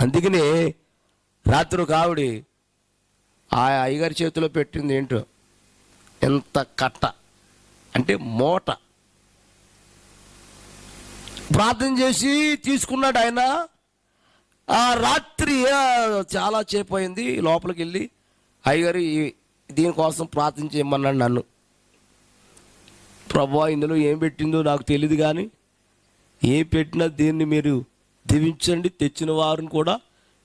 అందుకని రాత్రి ఒక ఆవిడ ఆ అయ్యగారి చేతిలో పెట్టింది ఏంటో? ఎంత కట్ట. అంటే మూట. ప్రార్థన చేసి తీసుకున్నాడు ఆయన. ఆ రాత్రి చాలా సేపు అయింది. లోపలికి వెళ్ళి అయ్యగారు దీనికోసం ప్రార్థన చేయమన్నాడు నన్ను. ప్రభా ఇందులో ఏం పెట్టిందో నాకు తెలియదు కానీ ఏం పెట్టినా దీన్ని మీరు దీవించండి తెచ్చిన వారిని కూడా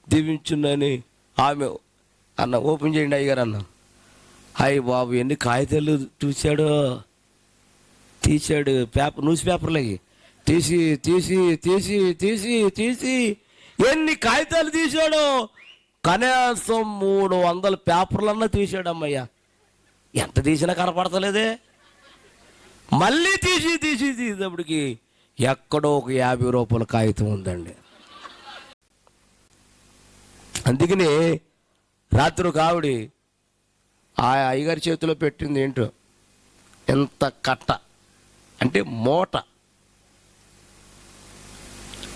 దీవించుండని ఆమె అన్న ఓపెన్ చేయండి అయ్యగారు అన్న. అయ్యి బాబు ఎన్ని కాగితాలు చూశాడో. తీశాడు పేపర్ న్యూస్ పేపర్లకి తీసి తీసి తీసి తీసి తీసి ఎన్ని కాగితాలు తీశాడో. కనీసం మూడు వందల పేపర్లన్నా తీసాడు అమ్మయ్య ఎంత తీసినా కనపడతలేదే. మళ్ళీ తీసి తీసి తీసేటప్పటికి ఎక్కడో ఒక యాభై రూపాయల కాగితం ఉందండి. అందుకని రాత్రి ఒక ఆవిడ ఆ అయ్యగారి చేతిలో పెట్టింది ఏంటో? ఎంత కట్ట. అంటే మూట.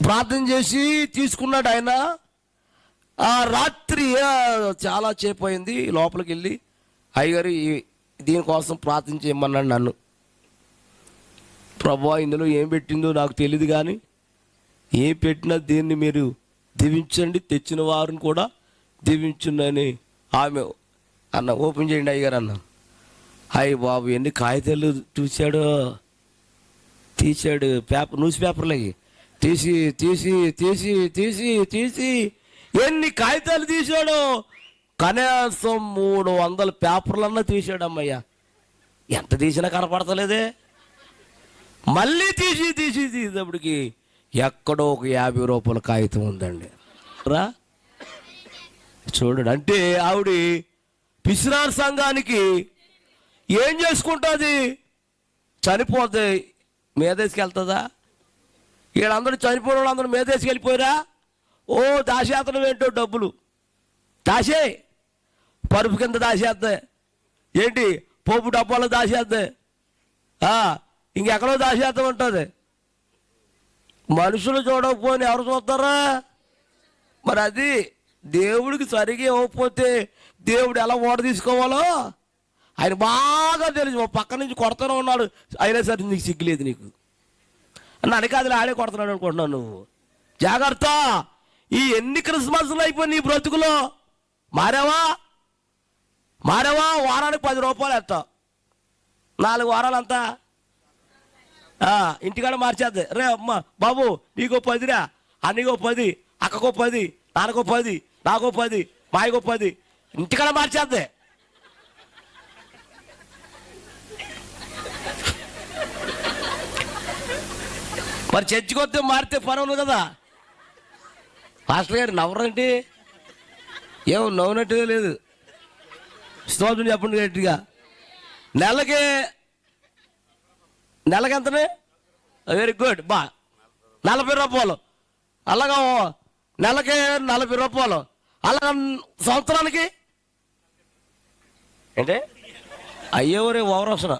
ప్రార్థన చేసి తీసుకున్నాడు ఆయన. ఆ రాత్రి చాలా సేపు అయింది. లోపలికి వెళ్ళి అయ్యగారు దీనికోసం ప్రార్థన చేయమన్నాడు నన్ను. ప్రభా ఇందులో ఏం పెట్టిందో నాకు తెలియదు కానీ ఏం పెట్టినా దీన్ని మీరు దీవించండి తెచ్చిన వారిని కూడా దీవించుండని ఆమె అన్న ఓపెన్ చేయండి అయ్యగారు అన్న అయ్యి బాబు ఎన్ని కాగితాలు చూశాడో తీశాడు పేపర్ న్యూస్ పేపర్లకి తీసి తీసి తీసి తీసి తీసి ఎన్ని కాగితాలు తీశాడో కనీసం మూడు వందల పేపర్లన్నా తీశాడు అమ్మయ్య ఎంత తీసినా కనపడతలేదే. మళ్ళీ తీసి తీసి తీసేటప్పటికి ఎక్కడో ఒక యాభై రూపాయల కాగితం ఉందండి. రా. చూడండి అంటే ఆవిడ పిసినార్ సంఘానికి ఏం చేసుకుంటుంది? చనిపోద్ది మేదేసుకు వెళ్తుందా వీళ్ళందరూ చనిపోయిన వాళ్ళందరూ మేదేసుకు వెళ్ళిపోయారా ఓ దాసేతనం ఏంటో డబ్బులు. దాసే పరుపు కింద దాసేద్దే ఏంటి? పోపు డబ్బాలో దాసేద్దే ఇంకెక్కడో దాచేద్దాం ఉంటుంది. మనుషులు చూడకపోని ఎవరు చూస్తారా? మరి అది దేవుడికి సరిగా ఇవ్వకపోతే దేవుడు ఎలా ఓట తీసుకోవాలో? ఆయన బాగా తెలుసు. పక్క నుంచి కొడతానే ఉన్నాడు అయినా సరే నీకు సిగ్గులేదు నీకు. నన్ను కాదు ఆడే కొడుతున్నాడు అనుకుంటున్నావు నువ్వు. జాగ్రత్త! ఈ ఎన్ని క్రిస్మస్లు అయిపోయి నీ బ్రతుకులో? మారావా? మారావా? వారానికి పది రూపాయలు ఎత్తావు. నాలుగు వారాలు అంతా ఇంటికాడ మార్చేద్ది. రే అమ్మ బాబు నీకో పదిరా. అన్నీకో పది అక్కకో పది నాన్నకో పది నాకో పది మాయకో పది. ఇంటికాడ మార్చేద్ది. మరి చర్చికొస్తే మారితే పర్వాలేదు కదా. మాస్టర్ గారు నవ్వరండి ఏమో నవ్వునట్టుగా లేదు. స్తోత్రం చెప్పండి గట్టిగా. నెలకి నెలకి ఎంతనే వెరీ గుడ్ బా. నలభై రూపాయలు. అలాగా నెలకి నలభై రూపాయలు. అలాగా సంవత్సరానికి? ఏంటి? అయ్యేవరే ఓవర్ అవసరం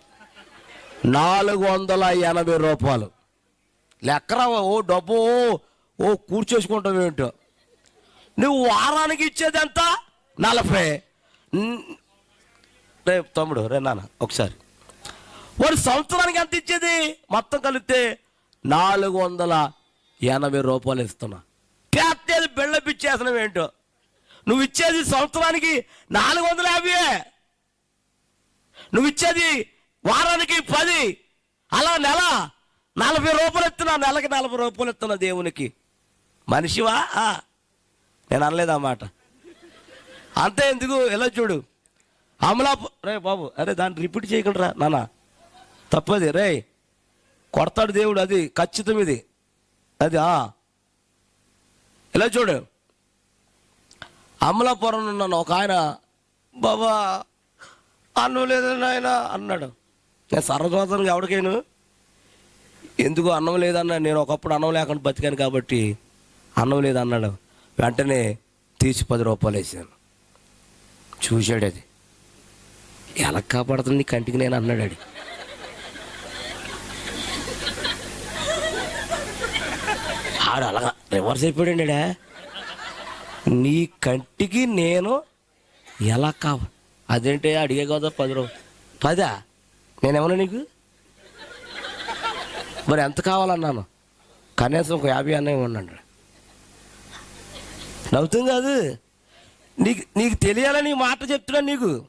నాలుగు వందల ఎనభై రూపాయలు. లెక్కరా ఓ డబ్బు ఓ- కూర్చేసుకుంటావు ఏంటో. నువ్వు వారానికి ఇచ్చేది ఎంత? నలభై. న్- రే తమ్ముడు రే నాన్న ఒకసారి. వాడు సంవత్సరానికి ఎంత ఇచ్చేది? మొత్తం కలిపితే నాలుగు వందల ఎనభై రూపాయలు ఇస్తున్నా. పేత్తేది బిళ్ళ ఏంటో? నువ్వు ఇచ్చేది సంవత్సరానికి నాలుగు వందల యాభై నువ్వు ఇచ్చేది వారానికి పది. అలా నెల నలభై రూపాయలు ఇస్తున్నా నెలకి నలభై రూపాయలు ఇస్తున్నా దేవునికి. మనిషివా? నేను అనలేదు అంతే ఎందుకు? ఎలా చూడు. అమలా రే బాబు అరే దాన్ని రిపీట్ చేయకుండా నాన్న తప్పది రే కొడతాడు దేవుడు అది ఖచ్చితం ఇది. అది ఆ. ఇలా చూడు. అమలాపురం ఉన్నాను ఒక ఆయన బాబా అన్నం లేదు ఆయన అన్నాడు. నేను సర్వసాధారణంగా ఎవరికైనా ఎందుకు అన్నం లేదన్నా నేను ఒకప్పుడు అన్నం లేకుండా బతికాను కాబట్టి అన్నం లేదన్నాడు వెంటనే తీసి పది రూపాయలు వేసాను. చూశాడు అది. ఎలా కాపాడుతుంది నీ కంటికి నేను అన్నాడు ఆడు. ఆడు అలాగా రివర్స్ అయిపోయాడు ఆడా. నీ కంటికి నేను ఎలా కావ? అదేంటి అడిగే కదా పది రోజు పదా? నేనేమన్నా నీకు? మరి ఎంత కావాలన్నాను? కనీసం ఒక యాభై అన్న ఇవ్వండి నవ్వుతుంది కాదు. నీకు నీకు తెలియాలని మాట చెప్తున్నా నీకు.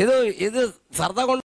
ఏదో ఏదో సరదాగా